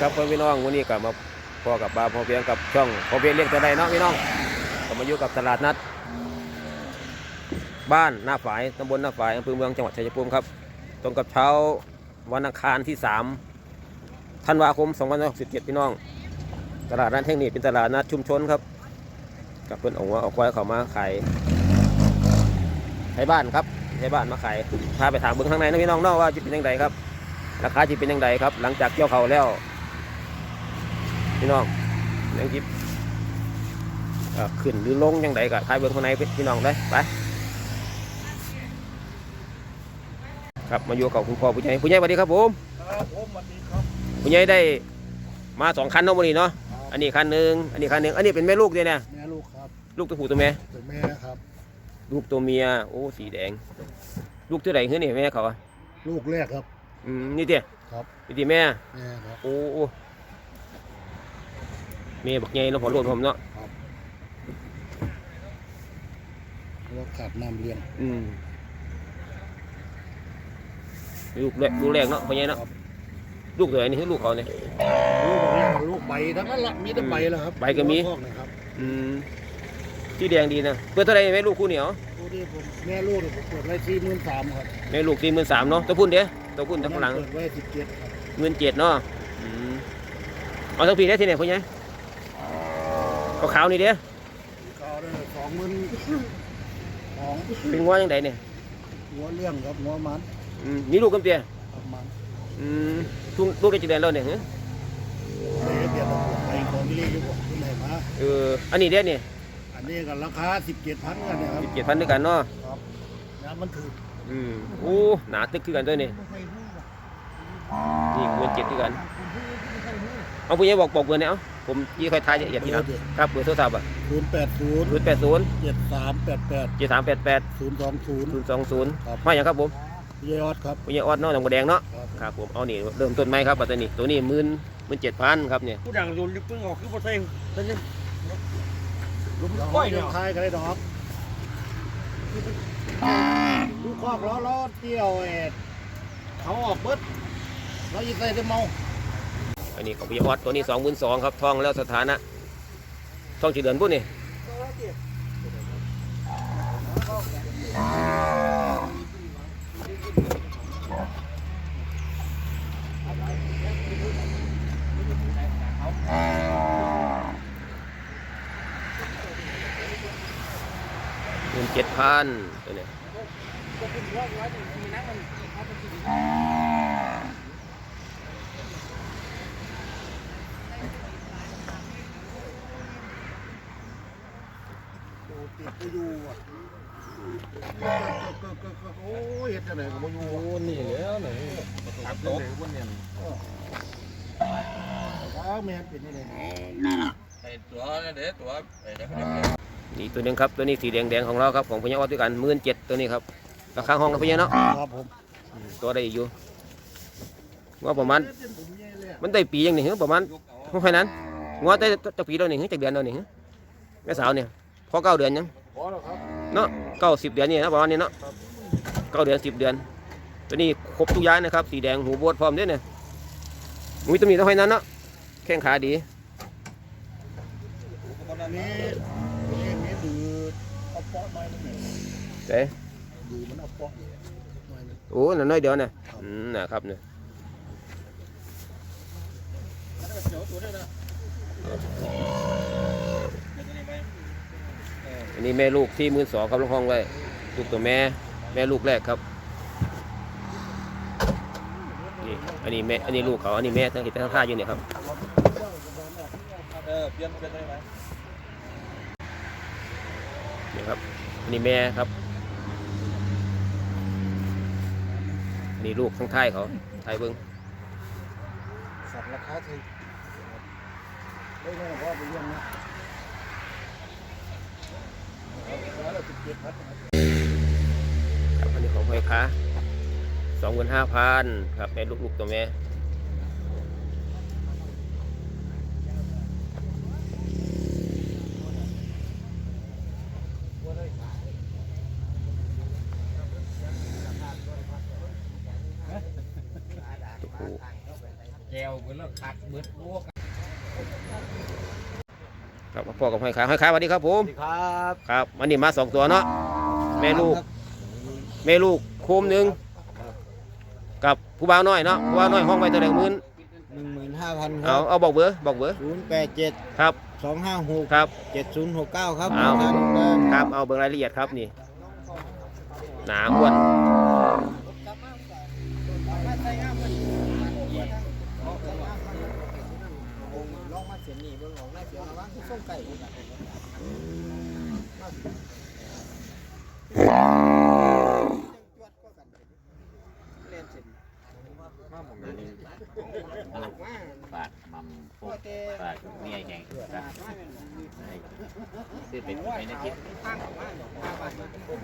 ครับพ่อพี่น้องวันนี้กลับมาพ่อกับบาพ่อเพียงกับช่องพ่อเพียงเลี้ยงตัวใดเนาะพี่น้องก็มาอยู่กับตลาดนัด บ้านหน้าฝายตำบลหน้าฝายอำเภอเมืองจังหวัดชัยภูมิครับ ตรงกับเช้าวันอังคารที่3ธันวาคม2567พี่น้อง ตลาดนัดแห่งนี้เป็นตลาดนัดชุมชนครับ กับเพื่อนอาหัวเอาควายเขามาขายไทยบ้านครับไทยบ้านมาขายพาไปถามเบื้องข้างในนะพี่น้องเนาะว่าจะเป็นยังไงครับราคาจะเป็นยังไงครับ หลังจากเกี่ยวเขาแล้ว พี่น้องยังจิบเอ่อขึ้นหรือลงยังไงก็ทายเบื้องข้างในพี่น้องเลยไปครับมาอยู่กับคุณพ่อผู้ใหญ่ผู้ใหญ่สวัสดีครับผมครับผมสวัสดีครับผู้ใหญ่ได้มาสองคันเนาะวันนี้เนาะอันนี้คันหนึ่งอันนี้คันหนึ่งอันนี้เป็นแม่ลูกเนี่ยนะแม่ลูกครับลูกตัวผู้ตัวแม่เป็นแม่ครับลูกตัวเมียโอ้สีแดง ลูกตัวไหนคือนี่แม่เขาอะลูกแรกครับอืมนี่เตี้ยครับนี่เตี้ยแม่แม่ครับโอ้ โอ้แม่บักใหญ่เนาะพอรวดผมเนาะแล้วขาดน้ำเลี้ยงอืมลูกแรกลูกแรกเนาะพ่อใหญ่เนาะครับลูกตัวไหนนี่คือลูกเขาเนี่ย ลูกแรกลูกใบทั้งนั้นละมีแต่ใบแล้วครับใบก็มี พวนะครับอืมที่แดงดีนะเปิดเท่าไหรแม่ลูกคู่เหนียวตัวนี้ผมแม่ลูกเนี่ยผมเปิดไว้สี่หมื่นสามครับแม่ลูกสี่หมื่นสามเนาะตัวพุ่นเด้ตัวพุ่นทั้งหลังเปิดไว้สิบเจ็ดครับหมื่นเจ็ดเนาะอืมเอาทั้งปีได้ที่ไหนพ่อใหญ่ ขาวๆนี่เด้เขาได้สองหมื่นสองเป็นง้อยังไงเนี่ยหัวเลี้ยงครับหัวมันอืมนี่ลูกกำเตี้ยประมาณอืมลูกลูกได้จีแดนแล้วเนี่ยฮะเดียวเราไปของนี่ดีกว่าที่ไหนมาเอออันนี้เด้เนี่ยอันนี้ก็ราคาสิบเจ็ดพันกันนะครับสิบเจ็ดพันด้วยกันเนาะครับน้ำมันถืออืมโอ้หนาตึกคือกันด้วยนี่นี่เงินเจ็ดด้วยกัน เอาผู้ใหญ่บอกบอกเบอร์เนี่ยเอา ผมยี่ค่อยทายละเอียดทีหลังครับเบอร์โทรศัพท์อะศูนย์แปดศูนย์ศูนย์แปดศูนย์เจ็ดสามแปดแปดเจ็ดสามแปดแปดศูนย์สองศูนย์ศูนย์สองศูนย์ครับมาอย่างครับผมพี่ยอดครับผู้ใหญ่ออดเนาะหนองบัวแดงเนาะครับครับผมเอานี่เริ่มต้นไหมครับปัตตานีตัวนี้หมื่นหมื่นเจ็ดพันครับเนี่ยผู้ดังโดนลิปเปิ้งออกคือบ่ใส่แต่ยังลูกก้อยเนี่ยทายกันได้ดอกลูกคอกล้อล้อเตี้ยวเอ็ดเขาออกเบิดเราอีใส่จะเมา อันนี้ของผู้ใหญ่ออดตัวนี้สองหมื่นสองครับทองแล้วสถานะทองจีเดือนพุ่นนี่หมื่นเจ็ดพันตัวเนี้ ติดไปอยู่อะโอ้ยเฮ็ดจังไดก็บ่อยู่โอ้นี่แล้วไหนตัดต๊ะบนเนี่ยอ้าวแม่นเป็นจังได๋ไอ้ตัวนั่นเด้ตัวไอ้เด็กนี่ตัวนึงครับตัวนี้สีแดงแดงๆของเราครับของพญาวัดด้วยกันหมื่นเจ็ดตัวนี้ครับราคาห้องนะพญาเนาะครับผมตัวได้อยู่ว่าประมาณผมใหญ่เลยมันได้ปียังนี่ประมาณเท่านั้นงวได้จากปีแล้วนี่งจากเดือนแล้วนี่งแม่สาวเนี่ย พอเก้าเดือนยังพอแล้วครับเนาะเก้าสิบเดือนนี่นะประมาณนี้เนาะเก้าเดือนสิบเดือนตัวนี้ครบทุกอย่างนะครับ สีแดงหูบวดพร้อมด้วยเนี่ยมีตัวนี้เท่านั้นเนาะแข้งขาดีนี่นี่นี่ดือเอาเปาะหน่อยนึงเนี่ยเด้ดูมันเอาเปาะหน่อยนึงโอ้นั่นน้อยเดียวนะอืมนะครับเนี่ย อันนี้แม่ลูกที่มือสองครับลงห้องไว้ลูกตัวแม่ แม่ลูกแรกครับนี่อันนี้แม่อันนี้ลูกเขาอันนี้แม่ทั้งเห็นทั้งท่าอยู่เนี่ยครับเออเปลี่ยนเปลี่ยนได้ไหมนี่ครับอันนี้แม่ครับอันนี้ลูกข้งท้ายเขาไทยเบิ้งสัตว์ราคาถูกได้แน่ว่าไปเยี่ยมนะร้อยละสิบเจ็ดพัน ครับอันนี้ของพ่อค้าสองหมื่นห้าพันครับแม่ลูกๆตัวแม่ตัวผู้เอก้วเพิ่นแล้วคักเบิดโอ้ครับ พ่อกับห้อยขาห้อยขาสวัสดีครับผมสวัสดีครับครับวันนี้มาสองตัวเนาะแม่ลูกแม่ลูกโคมหนึ่งกับผู้บ่าวน้อยเนาะผู้บ่าวน้อยห้องไว้ตัวแดงหมื่นหนึ่งหมื่นห้าพันคเอารับเอาบอกเบอร์บอกเบอร์ศูนย์แปดเจ็ดครับสองห้าหกครับ เจ็ดศูนย์หกเก้าครับเอาทางด้านครับเอาเบอร์รายละเอียดครับนี่หนาอ้วน ลองมาเสียนี่เบิ่งของน่าเสี ยระวังไก่อีกอะเล่นเสร็จฝากมัมพวกฝากเมียแห่งครับซื้อเป็นไปในทิศตั้งออกมาเนี่ยห้าบานเป็นคน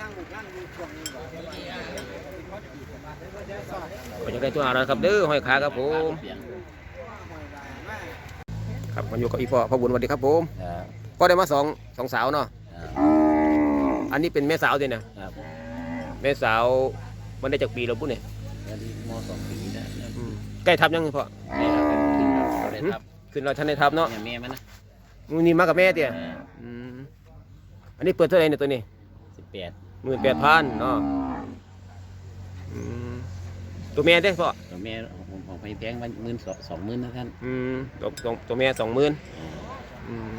ตั้งหมู่ร่งดูช่วงนี้ก่อนเดี๋ยวว่าเขาจะดีกันมาเดี๋ยวเดี๋ยวสอดเป็นยังไงตัวอะไรครับเด้อห้อยขาครับผม ครับมาอยู่กับอีพ่อพ่อบุญสวัสดีครับผมครับก็ได้มาสองสองสาวเนาะอันนี้เป็นแม่สาวด้วยนะครับแม่สาวมันได้จากปีแล้วปุ๊เนี่ยแล้วที่มสองปีนะอืมใกล้ทับยังพ่อแม่เราเป็นขึ้นเราได้ทับขึ้นเราท่านได้ทับเนาะเนี่ยแม่มันนะมูนี่มากับแม่เตี้ยอืมอันนี้เปิดเท่าไหร่เนี่ยตัวนี้สิบแปดหมื่นแปดพันเนาะอืม ตัวแม่ได้พ่อตัวแม่ผมของไฟแพงมันหมื่นสองสองหมื่นนะท่านอืมตัวตัวตัวแม่สองหมื่นอืม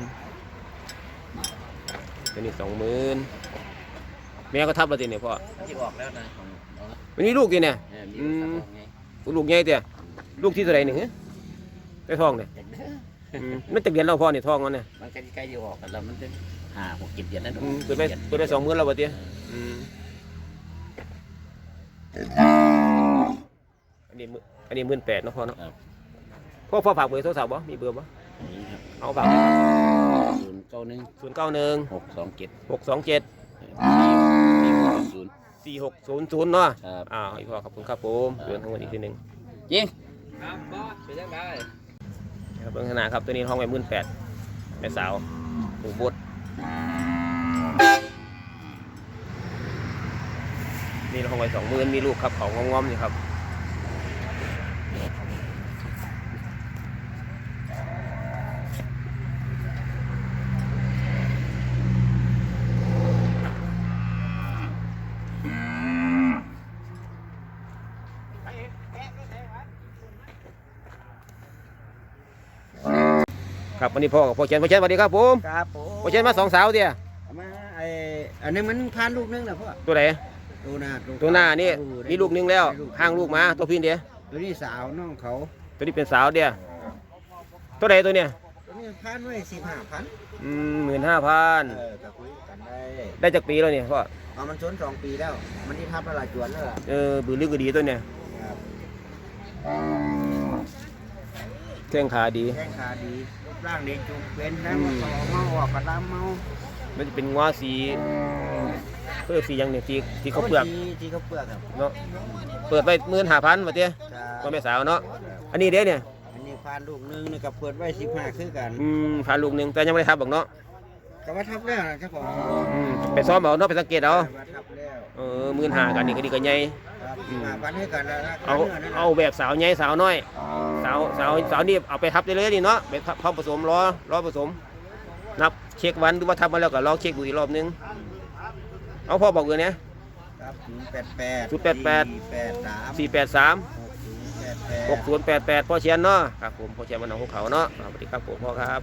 ตัวนี้สองหมื่นแม่ก็ทับแล้วตีเนี่ยพ่อที่บอกแล้วนะของเราละมันมีลูกตีเนี่ยเนี่ยมีลูกสาวไงลูกใหญ่เตี้ยลูกที่เท่าไหร่หนึ่งได้ทองเนี่ยจากเด้ออืมมันจะเดือนเราพ่อเนี่ยทองมันเนี่ยมันใกล้ๆจะออกกันแล้วมันจะห้าหกเจ็ดเดือนแล้วอืมเปิดไปเปิดไปสองหมื่นแล้วบ่เตี้ยอืมอั นนี้มื้ออันนี้หมื่นแปดเนาะพ่อเนาะพ่อพ่อฝากเบอร์โทรศัพท์บ่มีเบอร์บ่นี่ครับเอาฝากศูนย์เก้าหนึ่งศูนย์เก้าหนึ่งหกสองเจ็ดหกสองเจ็ดสี่ศูนย์สี่หกศูนย์ศูนย์เนาะครับอ้าวอีพ่อขอบคุณครับผมเดือนทั้งหมดอีกทีหนึ่งยิง ครับบอสเป็นยังไง ครับเบื้องขนาดครับตัวนี้ห้องไว้หมื่นแปดแม่สาวหมูบดนี่ห้องไว้สองหมื่นมีลูกครับของงอมๆนี่ครับ ครับวันนี้พ่อกับพ่อเชนพ่อเชนสวัสดีครับผมครับผมพ่อเชนมาสองสาวเดียเอามาไอ้อันนี้มันพานลูกนึงนะพ่อตัวไหนตัวหน้าตัวหน้านี่ได้มีลูกหนึงแล้วห้างลูกมาตัวพี่เดียตัวนี้สาวน้องเขา ตัวนี้เป็นสาวเดียตัวไหนตัวเนี้ยตัวนี้พานไว้สิบห้าพันอืมหมื่นห้าพันเออก็คุยกันได้ได้จากปีแล้วเนี่ยพ่อเอามันชนสองปีแล้ว มันที่ทับละลายจวนแล้วล่ะเออบือลึกก็ดีตัวเนี่ยครับ แข้งขาดี แข้งขาดีรูปร่างเด็กจุกเป็นแล้วมาต่อเมาออกกระลามเมามันจะเป็นงอสีเพื่อสีหยังเนี่ยสีสีข้าวเปลือกที่ที่เขาวเปลือกครับเนาะเปิดไปหมื่นห้าพันมาเตี้ยครับก็แม่สาวเนาะอันนี้เด้เนี่ยอันนี้พานลูกนึงนี่กับเปิดไว้สิบห้าคือกันอืมผ่านลูกหนึ่งแต่ยังไม่ได้ทับบอกเนาะก็ว่าทับแล้วนะเจ้าของอืมไปซ้อมเอาเนาะไปสังเกตเอาว่าทับแล้วเออหมื่นห้ากันนี่ก็ดีกันใหญ่ ครับสิบห้าพันให้กันแล้วนะเอานื้นั่นน่ะเอาแบบสาวใหญ่สาวน้อยสา วสาวสาวนี่เอาไปทับได้เลยนี่เนาะไปทับพร้อมผสมรอรอผสม นับเช็ควันดูว่าทับมาแล้วก็ลองเช็คดูอีกรอบนึง เอาพ่อบอกเลยเนี่ยครับศูนย์แปดแปดศูนย์แปดแปดสี่แปดสามสี่แปดสามหกศูนย์แปดแปดหกศูนย์แปดแปดพ่อเชียนเนาะครับผมพ่อเชียนมันหนองภูเขาเนาะอ่าสวัสดีครับผมพ่อครับ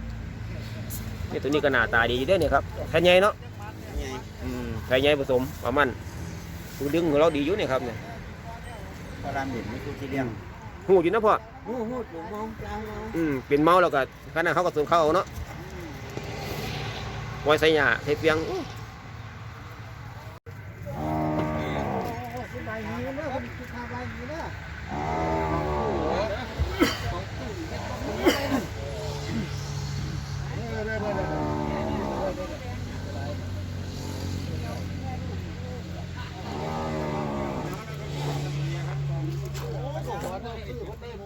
นี่ตัวนี้ก็หน้าตาดีเด้อเนี่ยครับแค่ใหญ่เนาะไงอืมแค่ใหญ่ผสมประมาณดูดึงของเราดีอยู่เนี่ยครับเนี่ยพอรามเด่นนี่คือที่เลี้ยงหูอยู่นะพ่อ หูหูหนูมองจ้าเมาอืมเป็นเมาแล้วก็ขนาดเขาก็สูงเข้าเอาเนาะไว้ใส่หญ้าใส่เปียงอู้ สบายดีนะคนคือสบายดีนะ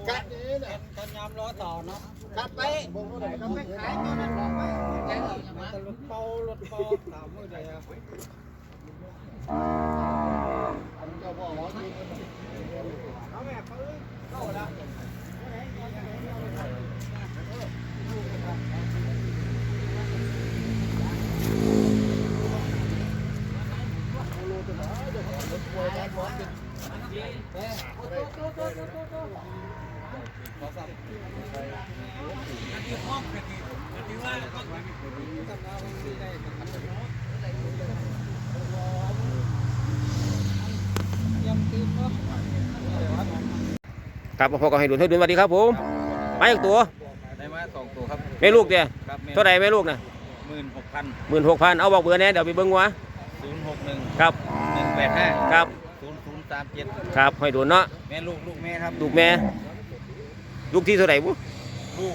กัดกันยามรอต่อเนาะกลับไปกลับไปขายตัวนั้นหรอกไหมแจ้งรถเป่ารถเป่าตามมือเดียว เอาแม่เขา ครับพ่อก็ให้ดุนให้ดุนสวัสดีครับผมมาอีกตัวได้มาสองตัวครับแม่ลูกเนี่ยครับเท่าไหร่แม่ลูกนะหมื่นหกพันหมื่นหกพันเอาบอกเบอร์แน่เดี๋ยวไปเบิ้งวะศูนย์หกหนึ่งครับหนึ่งแปดห้าครับศูนย์ศูนย์สามเจ็ดครับให้ดุนเนาะแม่ลูกลูกแม่ครับลูกแม่ลูกที่เท่าไหร่บุลูก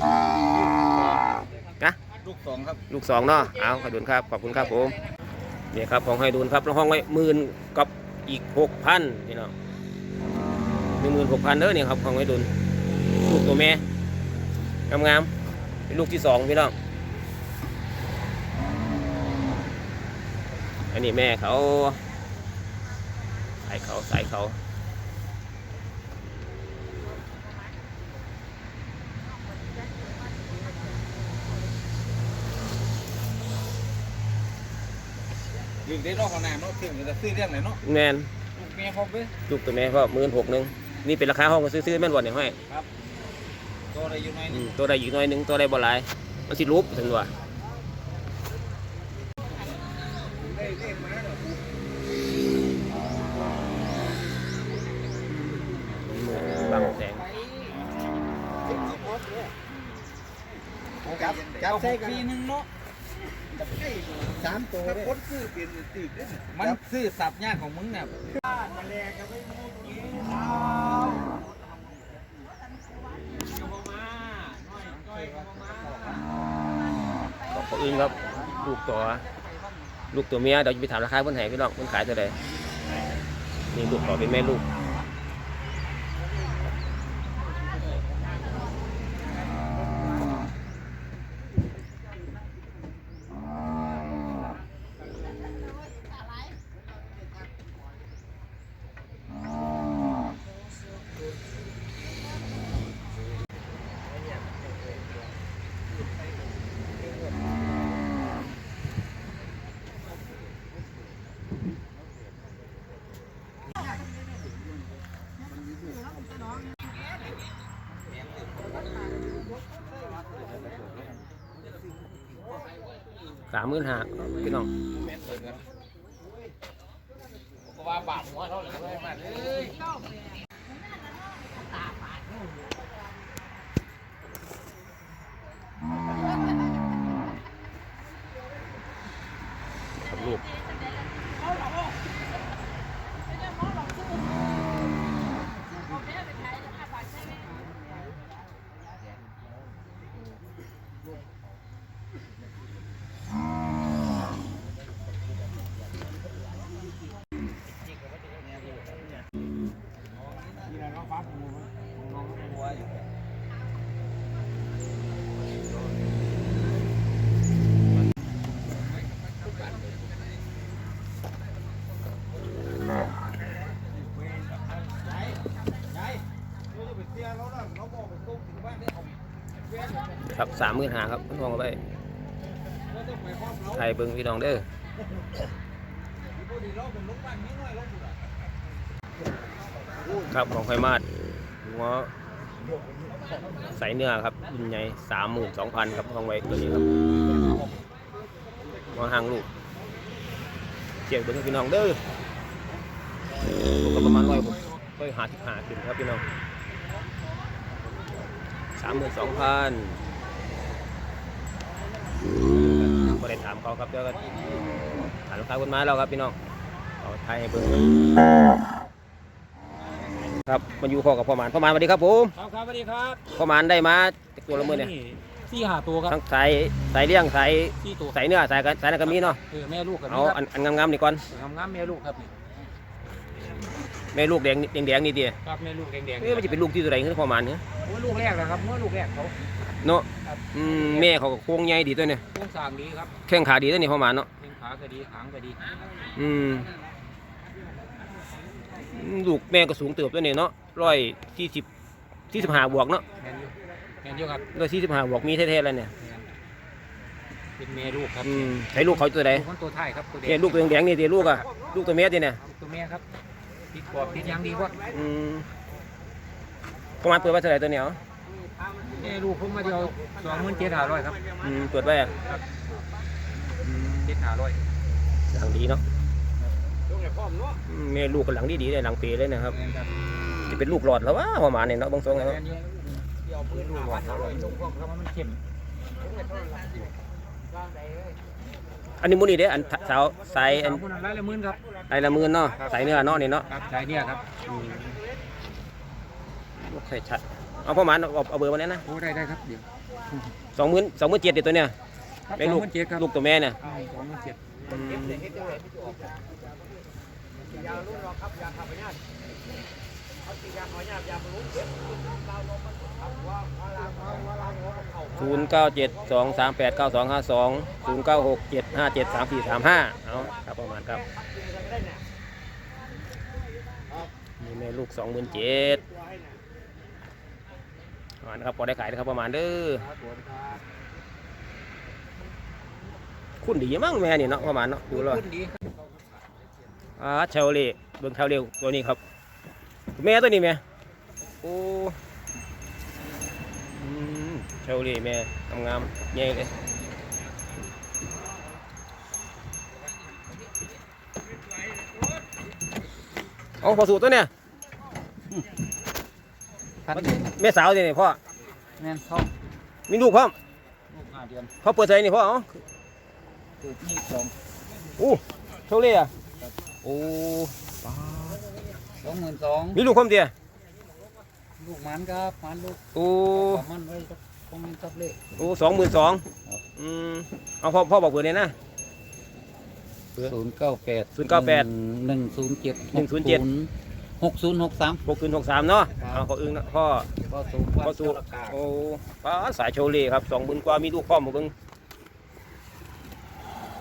นะลูกสองครับลูกสองเนาะเอาให้ดุนครับขอบคุณครับผมนี่ครับของให้ดุนครับแล้วห้องไว้หมื่นกับอีกหกพันพี่น้องห นึ่งหมื่นหกพันเด้อเนี่ยครับของให้ดุนลูกตัวแม่งามๆเป็นลูกที่สองพี่น้องอันนี้แม่เขาใส่เขาใส่เขาลูกได้นอกของน้ำเนาะซื้อจะซื้อเรื่องไหนเนาะแมนลูกแม่ครบเลยลูกตัวแม่ก็หมื่นหกหนึ่ง นี่เป็นราคาห้องก็ซื้อๆแม่นบ่เนี่ยห้อยตัวอะไรอยู่ในอืนี้มตัวใดอีกหน้อยหนึงตัวใดบ่หลาย มันสิรูปถึงว่าบังแสง จับจับใส่กันปีหนึ่งเนาะสามตัวเลยมันซื้อสับยากของมึงเนี่ยของเขาอื่นครับ ลูกตัวลูกตัวเมียเดี๋ยวจะไปถามราคาเพิ่นให้พี่น้องเพิ่นขายเท่าไหร่นี่ลูกต่อเป็นแม่ลูก สามหมื่นห้าพี่น้องว่าบาปหัวเท่าไหร่ไม่มาเลย สามหมื่นห้าครับพี่น้องเอาไปไทยเบิงพี่น้องเด้อครับของไฟมาดหัวใส่เนื้อครับรุ่นใหญ่สามหมื่นสองพันครับของไว้ตัวนี้ครับหัวหางลูกเจียงเบิ่งพี่น้องเด้อลูกก็ประมาณร้อยร้อยหาสิบหาขึ้นครับพี่น้องสามหมื่นสองพัน ก็ได้ถามเขาครับเจ้าก็ถามราคาคนไม้เราครับพี่น้องเอาไทยให้เบิ่งครับมาอยู่พ่อกับพ่อหมานพ่อหมานสวัสดีครับผมครับครับสวัสดีครับพ่อหมานได้มาจากตัวละมือเนี่ยสี่หาตัวครับทั้งสายสายเลี้ยงสายสี่ตัวสายเนื้อสายกันสายนักมีเนาะเออแม่ลูกกับเอาอันอันงามๆนี่ก่อนงามงามๆแม่ลูกครับนี่แม่ลูกแดงแดงแดงนี่ดีครับแม่ลูกแดงๆเอ้ยมันจะเป็นลูกที่ตัวไหนขึ้นพ่อหมานเนี่ยโอ้ยลูกแรกนะครับเมื่อลูกแรกเขา เนาะครับอืมแม่เขาก็โค้งใหญ่ดีตัวเนี่ยโครงสร้างดีครับแข้งขาดีตัวนี้พ่อหมานเนาะแข้งขาก็ดีหางก็ดีอืมลูกแม่ก็สูงเติบตัวนี้เนาะร้อยสี่สิบที่สิบห้าบวกเนาะแมนยูแมนยูครับร้อยสี่สิบห้าบวกมีเท่ๆแล้วเนี่ยเป็นเมลูกครับอืมใช้ลูกเขาตัวใดลูกคนตัวไทยครับตัวเด็เนี่ยลูกตัวแดงๆนี่ตีลูกอะลูกตัวเมียตีเนี่ยตัวเมียครับติดกรอบติดยางดีกว่าอืมประมาณเปิดไว้เท่าไหร่ตัวเนี้ยแม่ลูกผมมาเดียวสองหมื่นเจ็ดห้าร้อยครับอืมเปิดไว้อะเจ็ดห้าร้อยหลังดีเนาะลูกไหนพร้อมเนาะอืมแม่ลูกกับหลังดีๆเลยหลังเปรเลยนะครับแมนครับจะเป็นลูกหลอดแล้ววะประมาณนี้เนาะบางทรงแมเนาะนยูเดี๋ยวปืนลูกหลอดเขาเลยลูกพวกเขามันเข้มอันนี้มูนี่เด้อันสาวสายอันสามคนละละหมื่นครับไอละหมืนเนาะสายเนื้อเนาะนี่เนาะครับใช่เนี่ยครับลูกไข่ชัด เอาประมาณเอาเอาเบอร์มาเนี้ยนะโอ้ได้ได้ครับเดี๋ยวสองหมื่นสองหมื่นเจ็ดเดี๋ยวตัวเนี้ยครับแม่สองลูกหมื่นเจ็ดครับลูกตัวแม่เนี่ยอ่าสองหมื่นเจ็ดศูนย์เก้าเจ็ดสองสามแปดเก้าสองห้าสองศูนย์เก้าหกเจ็ดห้าเจ็ดสามสี่สามห้าเอาครับประมาณครับนี่แม่ลูกสองหมื่นเจ็ดประ มาณนะครับพอได้ขายนะครับประมาณเด้อคุณดีมั้งแม่นี่เนาะประมาณเนาะดูเลยขึ้นดีครับอ่าเชลเล่เบิ่งเชลเล่ตัวนี้ครับแม่ตัวนี้แม่โอ้อืมเชลเล่แม่งามๆใหญ่เลยเอาพอสูตรตัวเนี่ย พันแม่สาวนี่พ่อแม่นท้องมีลูกพร้อมลูกห้าเดือนเขาเปิดใจนี่พ่อเอ้าเกิดยี่สิบสองโอ้เชลเล่อะโอ้สองหมื่นสองมีลูกพร้อมเดียลูกมันครับมันลูกโอ้ประมันไว้ครับคงมีทับเล่โอ้สองหมื่นสองครับอืมเอาพ่อพ่อบอกเบอร์เนี่ยนะ ศูนย์เก้าแปด098หนึ่งศูนย์เจ็ด107 หกศูนย์หกสามหกคืนหกสามเนาะครับ เอาพ่ออึ้งนะพ่อ ก็สูงพ่อสูโอ้ป้าสายโชเล่ครับสองหมื่นกว่ามีลูกพ่อมาเบิ่ง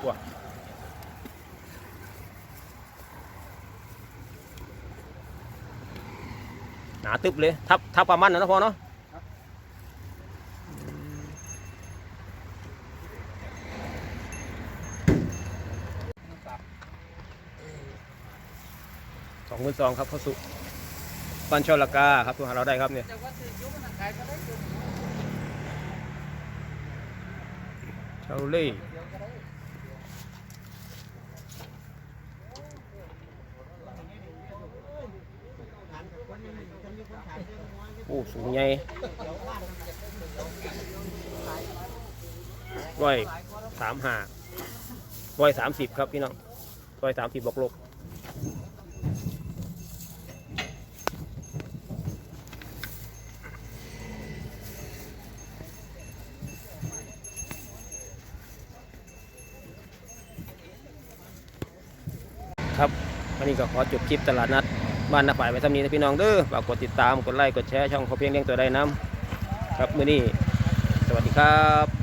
ว้าหนาตึบเลย ทับทับประมันนะเนาะพ่อเนาะ มื่นสองครับพ่อสุปันชอลกาครับตัวหาเราได้ครับเนี่ยชาเล่โอ้สูงใหญ่ร้อยสามห้าร้อยสามสิบครับพี่น้องร้อยสามสิบบวกลบวั นนี้ก็ขอจบคลิปตลาดนัดบ้านนาฝ่ายไว้ทำนี้นะพี่น้องเด้อฝากกดติดตามกดไลค์กดแชร์ช่องขอเพียงเลี้ยงตัวได้น้ำครับมื้อนี้สวัสดีครับ